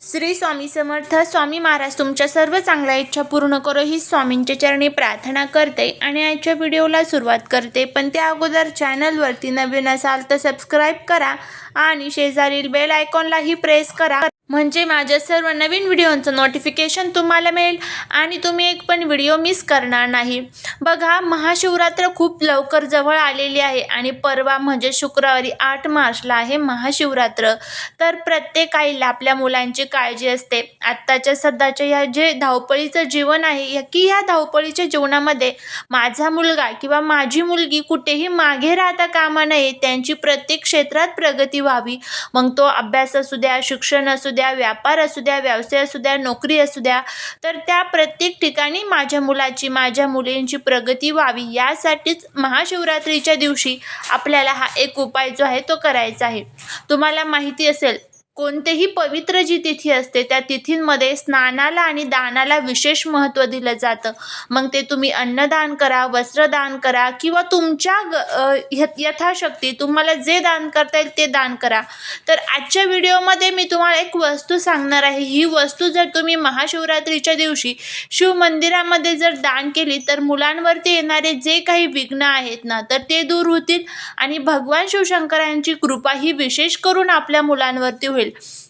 श्री स्वामी समर्थ स्वामी महाराज तुमच्या सर्व चांगल्या इच्छा पूर्ण करो ही स्वामींच्या चरणी प्रार्थना करते आणि आजच्या व्हिडिओला सुरुवात करते. पण त्या अगोदर चॅनलवरती नवीन असाल तर सबस्क्राईब करा आणि शेजारील बेल आयकॉनलाही प्रेस करा. म्हणजे माझ्या सर्व नवीन व्हिडिओंचं नोटिफिकेशन तुम्हाला मिळेल आणि तुम्ही एक पण व्हिडिओ मिस करणार नाही. बघा महाशिवरात्र खूप लवकर जवळ आलेली आहे आणि परवा म्हणजे शुक्रवारी आठ मार्चला आहे महाशिवरात्र. तर प्रत्येक आईला आपल्या मुलांची काळजी असते. आत्ताच्या सध्याच्या या जे धावपळीचं जीवन आहे की ह्या धावपळीच्या जीवनामध्ये माझा मुलगा किंवा माझी मुलगी कुठेही मागे राहता कामा नये त्यांची प्रत्येक क्षेत्रात प्रगती व्हावी. मग तो अभ्यास असू द्या शिक्षण असू द्या व्यापार असू द्या व्यवसाय असू द्या नोकरी असू द्या तर त्या प्रत्येक ठिकाणी माझ्या मुलाची माझ्या मुलींची प्रगती व्हावी यासाठीच महाशिवरात्रीच्या दिवशी आपल्याला हा एक उपाय जो आहे तो करायचा आहे. तुम्हाला माहिती असेल कोणतेही पवित्र जी तिथी असते त्या तिथींमध्ये स्नानाला आणि दानाला विशेष महत्त्व दिलं जातं. मग ते तुम्ही अन्नदान करा वस्त्रदान करा किंवा तुमच्या ग य- यथाशक्ती तुम्हाला जे दान करता येईल ते दान करा. तर आजच्या व्हिडिओमध्ये मी तुम्हाला एक वस्तू सांगणार आहे. ही वस्तू जर तुम्ही महाशिवरात्रीच्या दिवशी शिव मंदिरामध्ये जर दान केली तर मुलांवरती येणारे जे काही विघ्न आहेत ना तर ते दूर होतील आणि भगवान शिवशंकरांची कृपा ही विशेष करून आपल्या मुलांवरती होईल. nivel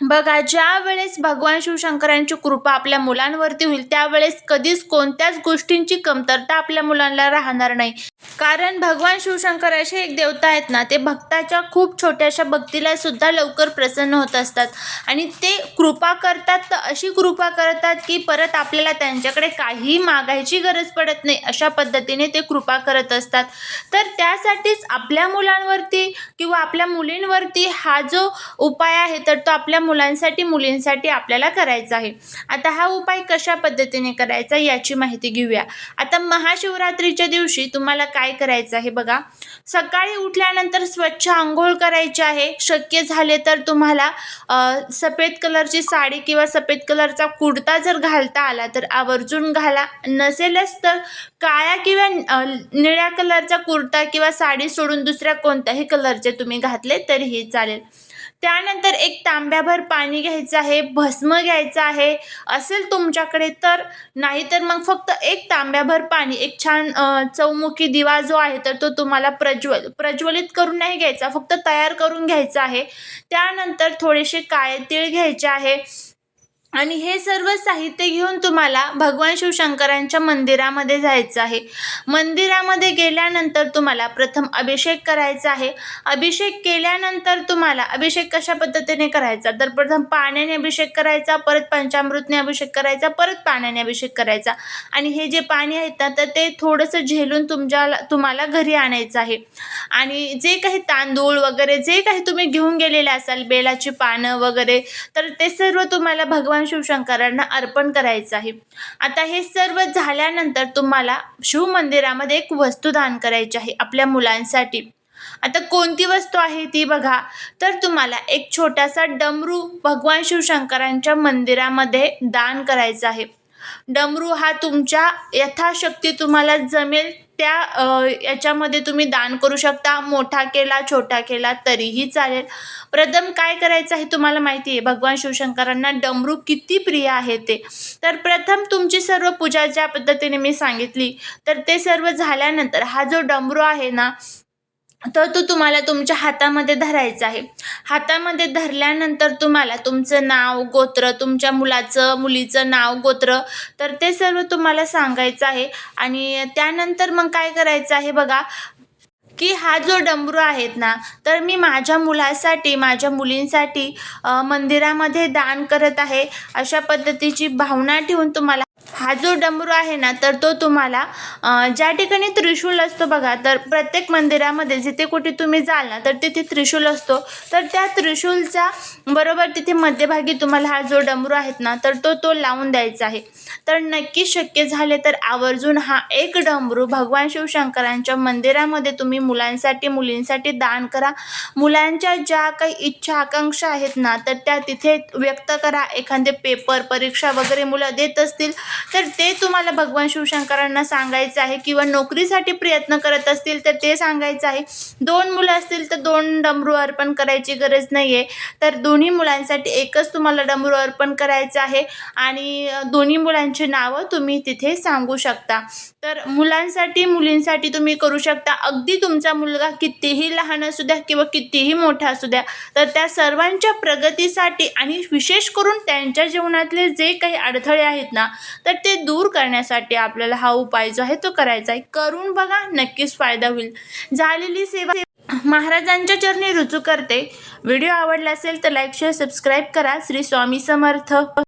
बघा ज्या वेळेस भगवान शिवशंकरांची कृपा आपल्या मुलांवरती होईल त्यावेळेस कधीच कोणत्याच गोष्टींची कमतरता आपल्या मुलांना राहणार नाही. कारण भगवान शिवशंकर असे एक देवता आहेत ना ते भक्ताच्या खूप छोट्याशा भक्तीला सुद्धा लवकर प्रसन्न होत असतात. आणि ते कृपा करतात तर अशी कृपा करतात की परत आपल्याला त्यांच्याकडे काहीही मागायची गरज पडत नाही अशा पद्धतीने ते कृपा करत असतात. तर त्यासाठीच आपल्या मुलांवरती किंवा आपल्या मुलींवरती हा जो उपाय आहे तर तो आपल्या मुलांसाठी मुलींसाठी आपल्याला करायचा आहे. आता हा उपाय कशा पद्धतीने करायचा याची माहिती घेऊया. आता महाशिवरात्रीच्या दिवशी तुम्हाला काय करायचं आहे बघा. सकाळी उठल्यानंतर स्वच्छ आंघोळ करायची आहे. शक्य झाले तर तुम्हाला सफेद कलरची साडी किंवा सफेद कलरचा कुर्ता जर घालता आला तर आवर्जून घाला. नसेलच तर काळ्या किंवा निळ्या कलरचा कुर्ता किंवा साडी सोडून दुसऱ्या कोणत्याही कलरचे तुम्ही घातले तरीही चालेल. त्यानंतर एक तांब्याभर पाणी घ्यायचं आहे भस्म घ्यायचं आहे असेल तुमच्याकडे तर. नाहीतर मग फक्त एक तांब्याभर पाणी एक छान चौमुखी दिवा जो आहे तर तो तुम्हाला प्रज्वल प्रज्वलित करून नाही घ्यायचा फक्त तयार करून घ्यायचा आहे. त्यानंतर थोडेसे काळे तीळ घ्यायचे आहे. आणि हे सर्व साहित्य घेऊन तुम्हाला भगवान शिवशंकरांच्या मंदिरामध्ये जायचं आहे. मंदिरामध्ये गेल्यानंतर तुम्हाला प्रथम अभिषेक करायचा आहे. अभिषेक केल्यानंतर तुम्हाला अभिषेक कशा पद्धतीने करायचा? तर प्रथम पाण्याने अभिषेक करायचा परत पंचामृतने अभिषेक करायचा परत पाण्याने अभिषेक करायचा. आणि हे जे पाणी आहेत ना तर ते थोडंसं झेलून तुमच्या तुम्हाला घरी आणायचं आहे. आणि जे काही तांदूळ वगैरे जे काही तुम्ही घेऊन गेलेले असाल बेलाची पानं वगैरे तर ते सर्व तुम्हाला भगवान शिवशंकरांना अर्पण करायचं आहे. आता हे सर्व झाल्यानंतर तुम्हाला शिव मंदिरामध्ये एक वस्तू दान करायची आहे आपल्या मुलांसाठी. आता कोणती वस्तू आहे ती बघा. तर तुम्हाला एक छोटासा डमरू भगवान शिवशंकरांच्या मंदिरामध्ये दान करायचा आहे. डमरू हा तुमच्या यथाशक्ती तुम्हाला जमेल. त्या याच्यामध्ये तुम्ही दान करू शकता. मोठा केला छोटा केला तरीही चालेल. प्रथम काय करायचं आहे तुम्हाला माहिती आहे? भगवान शिवशंकरांना डमरू किती प्रिय आहे ते. तर प्रथम तुमची सर्व पूजा ज्या पद्धतीने मी सांगितली तर ते सर्व झाल्यानंतर हा जो डमरू आहे ना तर तो तुम्हाला तुमच्या हातामध्ये धरायचा आहे. हातामध्ये धरल्यानंतर तुम्हाला तुमचं नाव गोत्र तुमच्या मुलाचं मुलीचं नाव गोत्र तर ते सर्व तुम्हाला सांगायचं आहे. आणि त्यानंतर मग काय करायचं आहे बघा की हा जो डमरू आहेत ना तर मी माझ्या मुलासाठी माझ्या मुलींसाठी मंदिरामध्ये दान करत आहे. अशा पद्धतीची भावना ठेवून तुम्हाला हा जो डमरू आहे ना तर तो तुम्हाला ज्या ठिकाणी त्रिशूल असतो बघा तर प्रत्येक मंदिरामध्ये जिथे कुठे तुम्ही जाल ना तर तिथे त्रिशूल असतो. तर त्या त्रिशूलच्या बरोबर तिथे मध्यभागी तुम्हाला हा जो डमरू आहेत ना तर तो तो लावून द्यायचा आहे. तर नक्की शक्य झाले तर आवर्जून हा एक डमरू भगवान शिवशंकरांच्या मंदिरामध्ये तुम्ही मुलांसाठी मुलींसाठी दान करा. मुलांच्या ज्या काही इच्छा आकांक्षा आहेत ना तर त्या तिथे व्यक्त करा. एखादे पेपर परीक्षा वगैरे मुलं देत असतील तर ते तुम्हाला भगवान शिवशंकरांना सांगायचं आहे किंवा नोकरीसाठी प्रयत्न करत असतील तर ते सांगायचं आहे. दोन मुलं असतील तर दोन डमरू अर्पण करायची गरज नाही आहे तर दोन्ही मुलांसाठी एकच तुम्हाला डमरू अर्पण करायचं आहे आणि दोन्ही मुलांची नावं तुम्ही तिथे सांगू शकता. तर मुलांसाठी मुलींसाठी तुम्ही करू शकता. अगदी तुमचा मुलगा कितीही लहान असू द्या किंवा कितीही मोठा असू द्या तर त्या सर्वांच्या प्रगतीसाठी आणि विशेष करून त्यांच्या जीवनातले जे काही अडथळे आहेत ना तर ते दूर करण्यासाठी आपल्याला हा उपाय जो आहे तो करायचा आहे. करून बघा नक्कीच फायदा होईल. झालेली सेवा महाराजांच्या चरणी रुजू करते. व्हिडिओ आवडला असेल तर लाईक शेअर सबस्क्राईब करा. श्री स्वामी समर्थ.